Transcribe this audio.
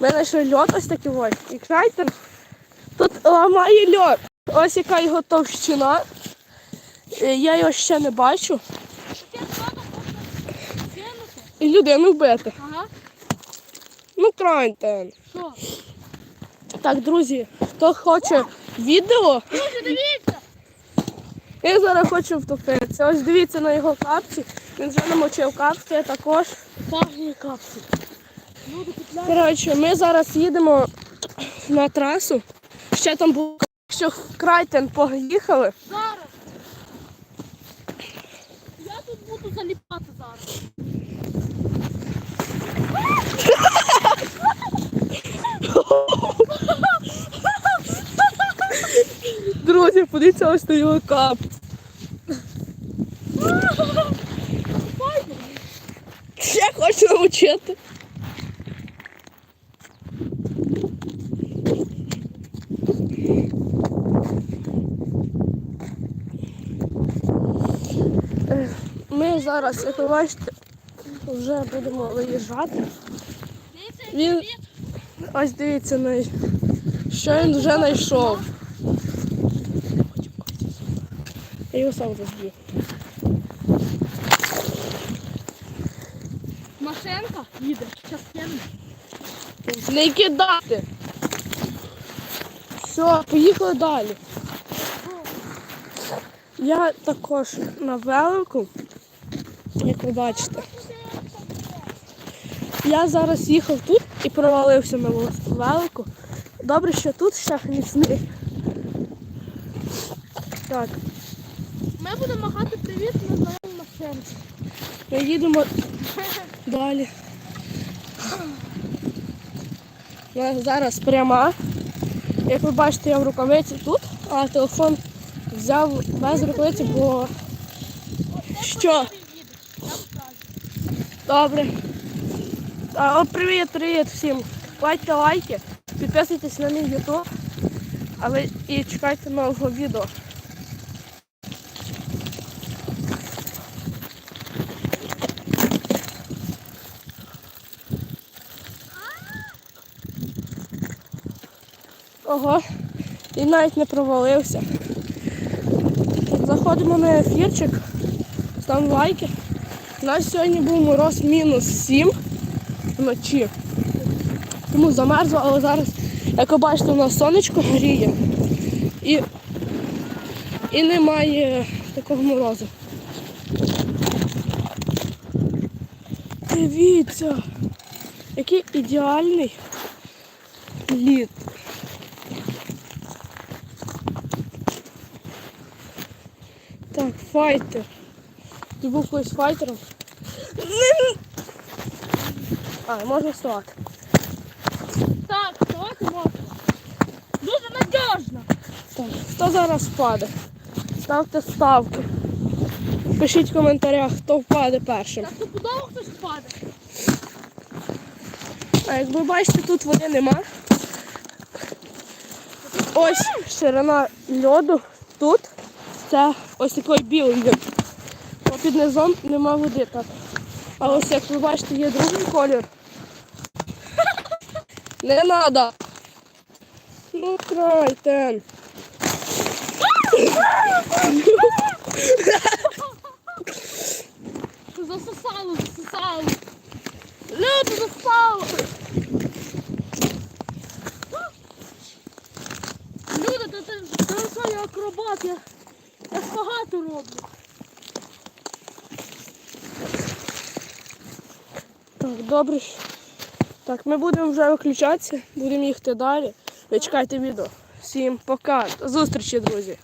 Ми знайшли льот ось такий ось. І крайтер тут ламає льот. Ось яка його товщина. Е, Я його ще не бачу. І людину вбити. Ага. Ну, крайтер. Що? Так, друзі, хто хоче відео, Друзі, дивіться. я зараз хочу втопитися. Ось дивіться на його капці. Він вже намочив капці, я також. Пахне капсуль. Коротше, ми зараз їдемо на трасу. Ще там було, що в Крайтен поїхали. Зараз. Я тут буду заліпати зараз. Друзі, подивіться ось на його капці. Ще хочу навчити. Ми зараз, як ви бачите, вже будемо виїжджати. Він- Ось дивіться, на- що він вже знайшов. Я його сам розб'ю. Машинка їде. Частина. Не кидати. Все, поїхали далі. Я також на велику, як ви бачите. Я зараз їхав тут і провалився на велику. Добре, що тут ще хлісний. Так, Ми будемо махати привіт на знайомій машинці. ми їдемо далі. Нас зараз пряма. Як ви бачите, я в рукавиці тут, а телефон взяв без рукавиці, бо що? Добре. О, привіт, привіт всім. Лайкайте лайки, підписуйтесь на мій YouTube, але і чекайте нового відео. Ого, і навіть не провалився. Заходимо на ефірчик, ставимо лайки. У нас сьогодні був мороз мінус 7 вночі. Тому замерзло, але зараз, як ви бачите, у нас сонечко гріє і, і немає такого морозу. Дивіться, який ідеальний лід. Так, файтер. Ти був колись файтером? А, можна вставати. Так, давайте можна. Дуже надіжно. Так, хто зараз впаде? Ставте ставки. Пишіть в коментарях, хто впаде першим. Так стопудово хтось впаде. А як ви бачите, тут води нема. Ось ширина льоду тут. Це ось такий білий. Бо під низом нема води так. А ось як ви бачите, є другий колір. Не треба. Ну, крайтен. Засосало, засосало. Люди засосало. Люди, то ти ти що я акробат, я, спагати роблю. Так, добре. Так, ми будемо вже виключатися, будемо їхати далі. Ви чекайте відео. Всім пока. До зустрічі, друзі.